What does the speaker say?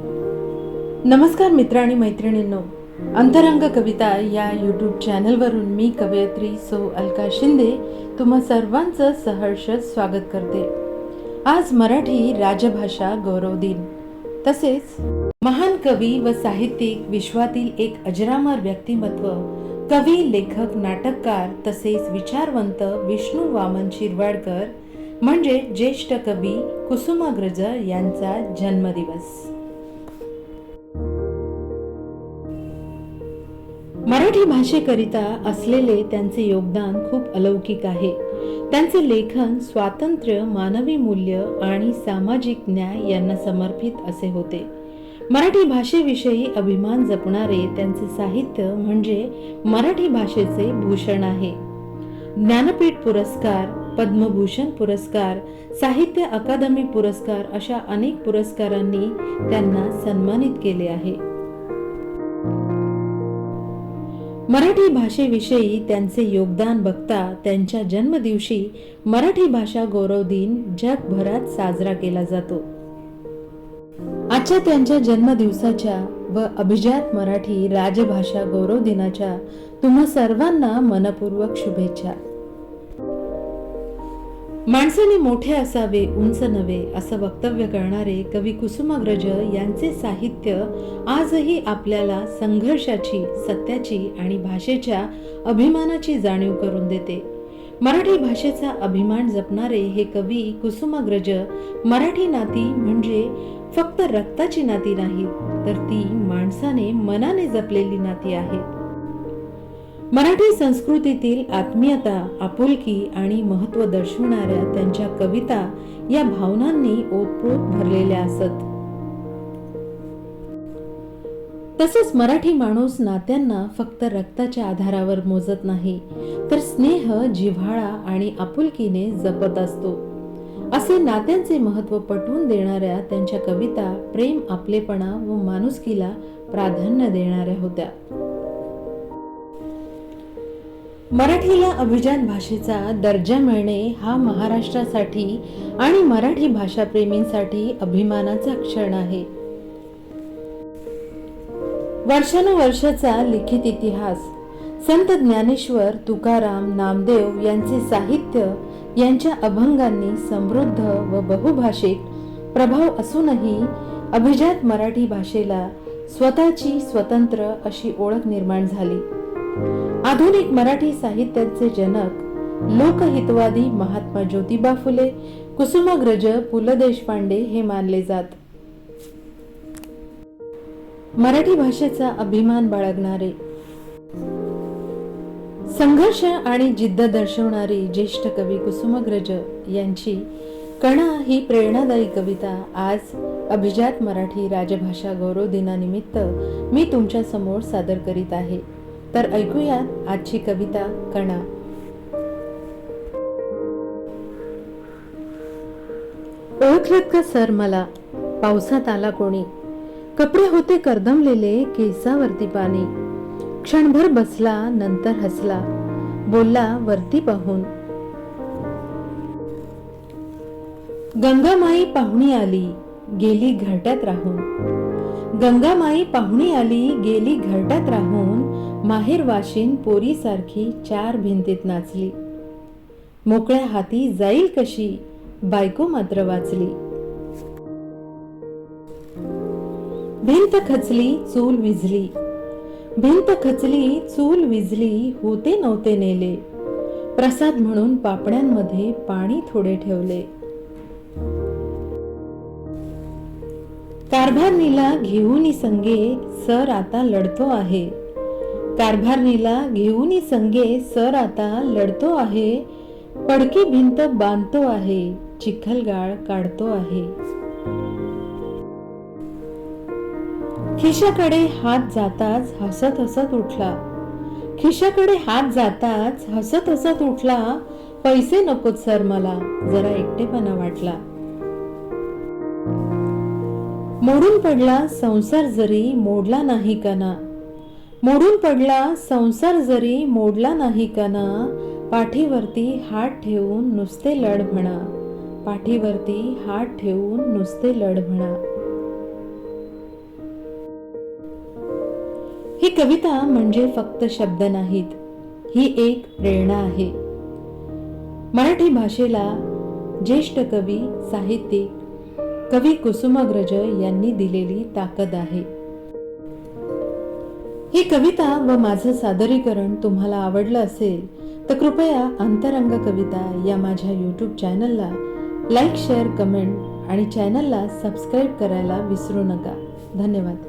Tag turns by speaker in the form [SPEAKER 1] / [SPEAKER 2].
[SPEAKER 1] नमस्कार मित्र आणि मैत्रिणींनो. अंतरंग कविता या यूट्यूब चॅनलवरून मी कवयित्री सौ अलका शिंदे तुम्हा सर्वांचं सहर्ष स्वागत करते. आज मराठी राजभाषा गौरव दिन. तसेच महान कवी व साहित्यिक विश्वातील एक अजरामर व्यक्तिमत्व कवी लेखक नाटककार तसेच विचारवंत विष्णू वामन शिरवाडकर म्हणजे ज्येष्ठ कवी कुसुमाग्रज यांचा जन्मदिवस. मराठी भाषेकरिता असलेले त्यांचे योगदान खूप अलौकिक आहे. त्यांचे लेखन स्वातंत्र्य मानवी मूल्य आणि सामाजिक न्याय यांना समर्पित असे होते. मराठी भाषेविषयी अभिमान जपणारे त्यांचे साहित्य म्हणजे मराठी भाषेचे भूषण आहे. ज्ञानपीठ पुरस्कार पद्मभूषण पुरस्कार साहित्य अकादमी पुरस्कार अशा अनेक पुरस्कारांनी त्यांना सन्मानित केले आहे. मराठी भाषेविषयी त्यांचे योगदान बघता त्यांच्या जन्मदिवशी मराठी भाषा गौरव दिन जगभरात साजरा केला जातो. आजच्या त्यांच्या जन्मदिवसाच्या व अभिजात मराठी राजभाषा गौरव दिनाच्या तुम्हा सर्वांना मनपूर्वक शुभेच्छा. माणसाने मोठे असावे उंच नव्हे असं वक्तव्य करणारे कवी कुसुमाग्रज यांचे साहित्य आजही आपल्याला संघर्षाची सत्याची आणि भाषेच्या अभिमानाची जाणीव करून देते. मराठी भाषेचा अभिमान जपणारे हे कवी कुसुमाग्रज मराठी नाती म्हणजे फक्त रक्ताची नाती नाहीत तर ती माणसाने मनाने जपलेली नाती आहेत. मराठी संस्कृतीतील आत्मीयता आपुलकी आणि महत्त्व दर्शवणाऱ्या त्यांच्या कविता या भावनांनी ओतप्रोत भरलेल्या असत. तसेच मराठी माणूस नात्यांना फक्त रक्ताच्या आधारावर मोजत नाही तर स्नेह जिव्हाळा आणि आपुलकीने जपत असतो. असे नात्यांचे महत्त्व पटवून देणाऱ्या त्यांच्या कविता प्रेम आपलेपणा व माणुसकीला प्राधान्य देणाऱ्या होत्या. मराठीला अभिजात भाषेचा दर्जा मिळणे हा महाराष्ट्रासाठी आणि मराठी भाषाप्रेमींसाठी अभिमानाचा क्षण आहे. वर्षानुवर्षाचा लिखित इतिहास. संत ज्ञानेश्वर तुकाराम नामदेव यांचे साहित्य यांच्या अभंगांनी समृद्ध व बहुभाषिक प्रभाव असूनही अभिजात मराठी भाषेला स्वतःची स्वतंत्र अशी ओळख निर्माण झाली. आधुनिक मराठी साहित्याचे जनक लोकहितवादी महात्मा ज्योतिबा फुले कुसुमाग्रज पु ल देशपांडे हे मानले जात. मराठी भाषेचा अभिमान बाळगणारे संघर्ष आणि जिद्द दर्शवणारी ज्येष्ठ कवी कुसुमाग्रज यांची कणा ही प्रेरणादायी कविता आज अभिजात मराठी राजभाषा गौरव दिनानिमित्त मी तुमच्यासमोर सादर करीत आहे. तर ऐकूयात आजची कविता कणा. ओळखलत का सर मला? पावसात आला कोणी? कपडे होते करदमलेले केसावरती पाणी. क्षणभर बसला नंतर हसला. बोलला वरती पाहून. गंगामाई पाहुणी आली गेली घरट्यात राहून. गंगामाई पाहुणी आली गेली घरट्यात राहून. माहेर वाशिन चार भिंतीत नाचली. मोकळ्या हाती जाईल कशी बायको मात्र वाचली. भिंत खचली चूल विझली. भिंत खचली चूल विझली होते नव्हते नेले. प्रसाद म्हणून पापड्यांमध्ये पाणी थोडे ठेवले. कारभारणीला घेऊन संगे सर आता लढतो आहे. कारभारणीला घेऊन संगे सर आता लढतो आहे. पडकी भिंत बांधतो आहे. चिखलगाळ काढतो आहे. खिशाकडे हात जाताच हसत हसत उठला. खिशाकडे हात जाताच हसत हसत उठला. पैसे नकोत सर मला. जरा एकटेपणा वाटला. मोडून पडला. संसार जरी मोडला नाही कना. मोडून पडला संसार जरी मोडला नाही कना पाठीवरती हात ठेवून नुसते लढ म्हणा. पाठीवरती हात ठेवून नुसते लढ म्हणा. ही कविता म्हणजे फक्त शब्द नाहीत ही एक प्रेरणा आहे. मराठी भाषेला ज्येष्ठ कवी साहित्यिक कवी कुसुमाग्रज यांनी दिलेली ताकद आहे. ही कविता व माझं सादरीकरण तुम्हाला आवडलं असेल तर कृपया अंतरंग कविता या माझ्या यूट्यूब चॅनलला लाईक शेअर कमेंट आणि चॅनलला सबस्क्राईब करायला विसरू नका. धन्यवाद.